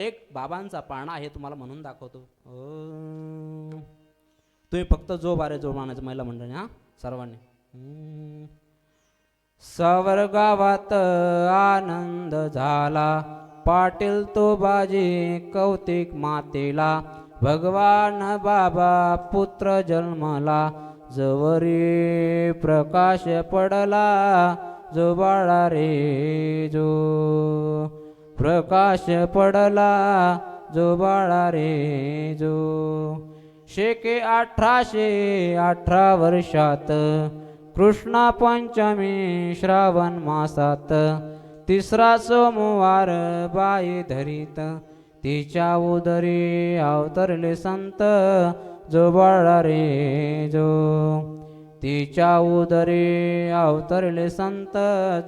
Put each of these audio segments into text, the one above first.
एक बाबांचा पाळणा आहे तुम्हाला म्हणून दाखवतो. तुम्ही फक्त जो बारे जो मानायचं महिला मंडळी हा सर्वांनी. सवर्गावात आनंद झाला पाटील तो बाजी कौतिक मातेला भगवान बाबा पुत्र जन्मला जवरी प्रकाश पडला जो बाळा रे जो. प्रकाश पडला जो बाळा रे जो. शेके अठराशे अठरा वर्षात कृष्णा पंचमी श्रावण मासात तिसरा सोमवार बाई धरीत. तिच्या उदरी अवतरले संत जो बाळा रे जो. तिच्या उदरी अवतरले संत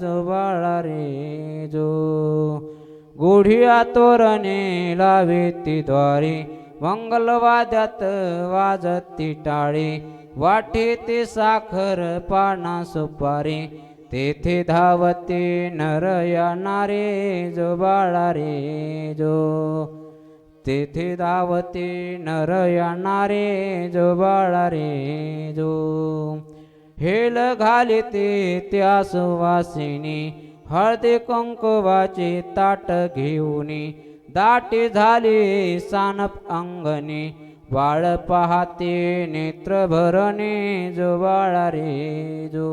जो बाळा रे जो. गुढिया तोरणे लावेती द्वारी मंगलवाद्यात वाजती टाळी वाटे ते साखर पाना सुपारी तेथे धावते नरया नारे जो बाळा रे जो. तेथे धावते नरया नारे जो बाळा रे जो. हेल घालिते त्या सुवासिनी हळदी कुंकुवाची ताट घेऊनी दाटे झाली सानप अंगणी बाळ पाहते नेत्र भरणे जो बाळा रे जो.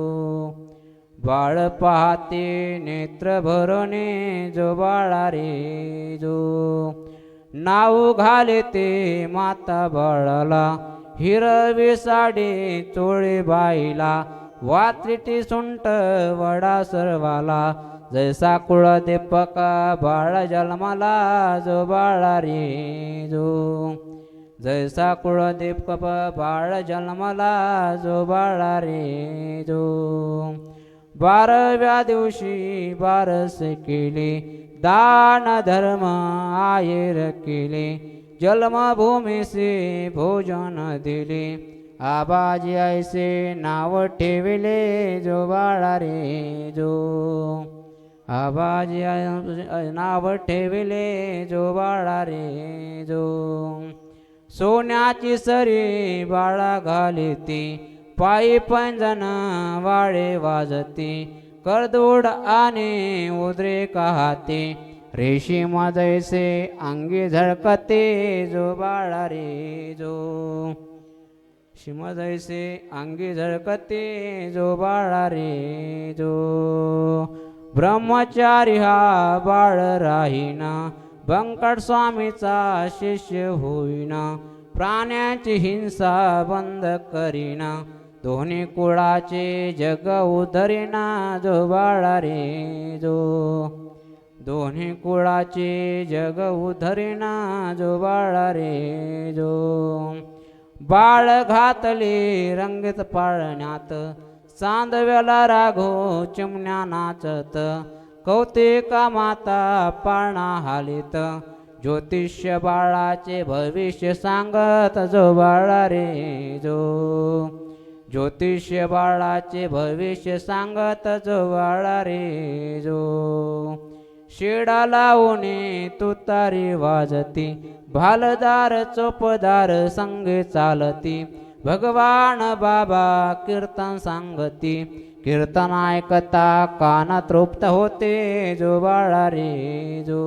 बाळ पाहते नेत्र भरणे जो बाळा रे जो. नाव घाले ते माता बाळाला हिरवी साडी चोळी बाईला वात्रिटी सुंट वडा सर्वाला जैसा कुळ दीपका बाळ जन्माला जो बाळा रे जो. जैसा कुळ दीपक बाळ जन्माला जो बाळा रे जो. बाराव्या दिवशी बारस केले दान धर्म आयर केले जन्मभूमीसे भोजन दिले. आबाजी ऐसे नाव ठेविले जो बाळा रे जो. आबाजी आय- नाव ठेविले जो बाळा रे जो. सोन्याची सरी बाळा घालती पायी पंजन वाळे वाजती करदोड आणि उद्रे काहते. रेशीम जैसे अंगी झळकते जो बाळा रे जो. शिम जैसे अंगी झळकते जो बाळा रे जो। ब्रह्मचारी हा बाळ राहीना बंकट स्वामीचा शिष्य होईना प्राण्याची हिंसा बंद करीना दोन्ही कुळाचे जग उधरीना जो बाळा रे जो। दोन्ही कुळाचे जग उधरीना जो बाळा रे जो। बाळ घातले रंगीत पाळण्यात चांदव्याला राघो चिमण्या नाचत कौतिका माता पाळणा हालित. ज्योतिष्य बाळाचे भविष्य सांगत जो बाळा रे जो. ज्योतिष्य बाळाचे भविष्य सांगत जो बाळा रे जो. शेडा लावणे तुतारी वाजती भालदार चोपदार संग चालती. भगवान बाबा कीर्तन सांगती. कीर्तन ऐकता काना तृप्त होते जो बाळा रे जो.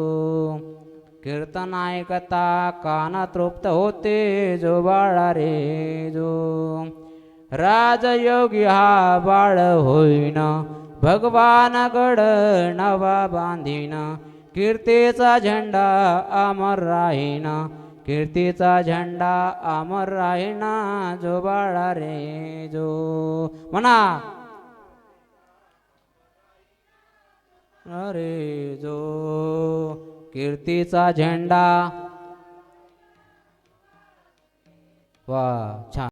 कीर्तन ऐकता काना तृप्त होते जो बाळा रे जो. राजयोगी हा बाळ होईना भगवान गड नवा बांधीन कीर्तीचा झेंडा अमर राहीन कीर्तीचा झेंडा अमर राहीन जो बाळा रे जो. म्हणा. अरे जो. कीर्तीचा झेंडा. वा छान.